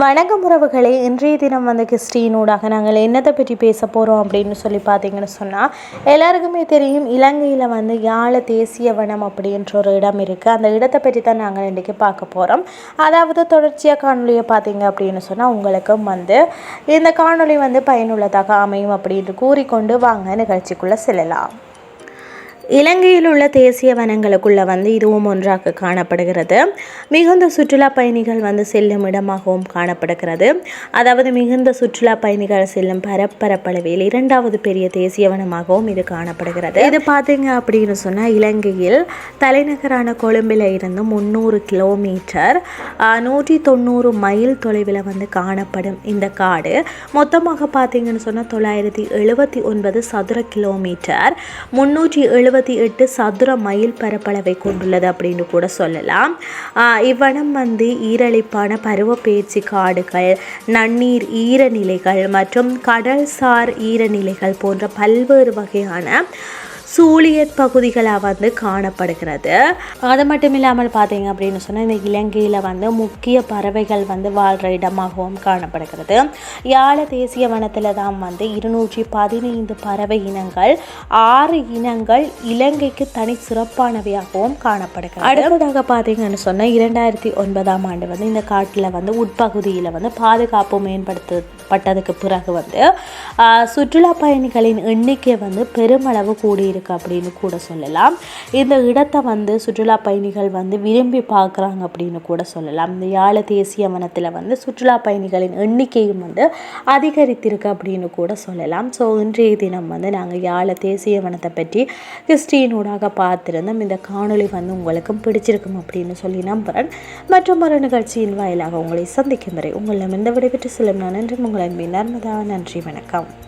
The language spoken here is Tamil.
வணக்கம் உறவுகளே இன்றைய தினம் வந்து கிறிஸ்டினூடாக நாங்கள் என்னத்தை பற்றி பேச போகிறோம் அப்படின்னு சொல்லி பார்த்தீங்கன்னு சொன்னால் எல்லாருக்குமே தெரியும் இலங்கையில் வந்து யாழ தேசிய வனம் அப்படின்ற ஒரு இடம் இருக்குது அந்த இடத்தை பற்றி தான் நாங்கள் இன்றைக்கி பார்க்க போகிறோம் அதாவது தொடர்ச்சியாக காணொலியை பார்த்தீங்க அப்படின்னு சொன்னால் உங்களுக்கும் வந்து இந்த காணொளி வந்து பயனுள்ளதாக அமையும் அப்படின்னு கூறிக்கொண்டு வாங்க நிகழ்ச்சிக்குள்ளே செல்லலாம். இலங்கையில் உள்ள தேசிய வனங்களுக்குள்ளே வந்து இதுவும் ஒன்றாக காணப்படுகிறது. மிகுந்த சுற்றுலா பயணிகள் வந்து செல்லும் இடமாகவும் காணப்படுகிறது. அதாவது மிகுந்த சுற்றுலா பயணிகள் செல்லும் பரப்பரப்பளவில் இரண்டாவது பெரிய தேசிய வனமாகவும் இது காணப்படுகிறது. இது பார்த்தீங்க அப்படின்னு சொன்னால் இலங்கையில் தலைநகரான கொழும்பில் இருந்து முந்நூறு கிலோமீட்டர் நூற்றி தொண்ணூறு மைல் தொலைவில் வந்து காணப்படும் இந்த காடு. மொத்தமாக பார்த்தீங்கன்னு சொன்னால் தொள்ளாயிரத்தி எழுபத்தி ஒன்பது சதுர கிலோமீட்டர் முன்னூற்றி இருபத்தி எட்டு சதுர மைல் பரப்பளவை கொண்டுள்ளது அப்படின்னு கூட சொல்லலாம். ஆஹ் இவ்வனம் வந்து ஈரழிப்பான பருவ பேச்சு காடுகள் நன்னீர் ஈரநிலைகள் மற்றும் கடல்சார் ஈரநிலைகள் போன்ற பல்வேறு வகையான சூழியற் பகுதிகளாக வந்து காணப்படுகிறது. அது மட்டும் இல்லாமல் பார்த்தீங்க அப்படின்னு சொன்னால் இந்த இலங்கையில் வந்து முக்கிய பறவைகள் வந்து வாழ்கிற இடமாகவும் காணப்படுகிறது. யாழ தேசிய வனத்தில் தான் வந்து இருநூற்றி பதினைந்து பறவை இனங்கள் ஆறு இனங்கள் இலங்கைக்கு தனி சிறப்பானவையாகவும் காணப்படுகிறது. அடுத்ததாக பார்த்தீங்கன்னு சொன்னால் இரண்டாயிரத்தி ஒன்பதாம் ஆண்டு வந்து இந்த காட்டில் வந்து உட்பகுதியில் வந்து பாதுகாப்பு மேம்படுத்தப்பட்டதுக்கு பிறகு வந்து சுற்றுலா பயணிகளின் எண்ணிக்கை வந்து பெருமளவு கூடியிருக்கு. அப்படின்னு கூட சொல்லலாம். இந்த இடத்தை வந்து சுற்றுலா பயணிகள் வந்து விரும்பி பார்க்குறாங்க அப்படின்னு கூட சொல்லலாம். இந்த யாழ தேசிய வனத்தில் வந்து சுற்றுலா பயணிகளின் எண்ணிக்கையும் வந்து அதிகரித்திருக்கு அப்படின்னு கூட சொல்லலாம். ஸோ இன்றைய தினம் வந்து நாங்கள் யாழ தேசிய வனத்தை பற்றி கிறிஸ்டினூடாக பார்த்துருந்தோம். இந்த காணொளி வந்து உங்களுக்கும் பிடிச்சிருக்கும் அப்படின்னு சொல்லி நம்புகிறேன் மற்றும் ஒரு நிகழ்ச்சியின் வாயிலாக உங்களை சந்திக்கும் வரை உங்களிடம் இந்த விடைபெற்று செல்லும் நான் நன்றி. உங்கள் அன்பின் நர்மதா. நன்றி. வணக்கம்.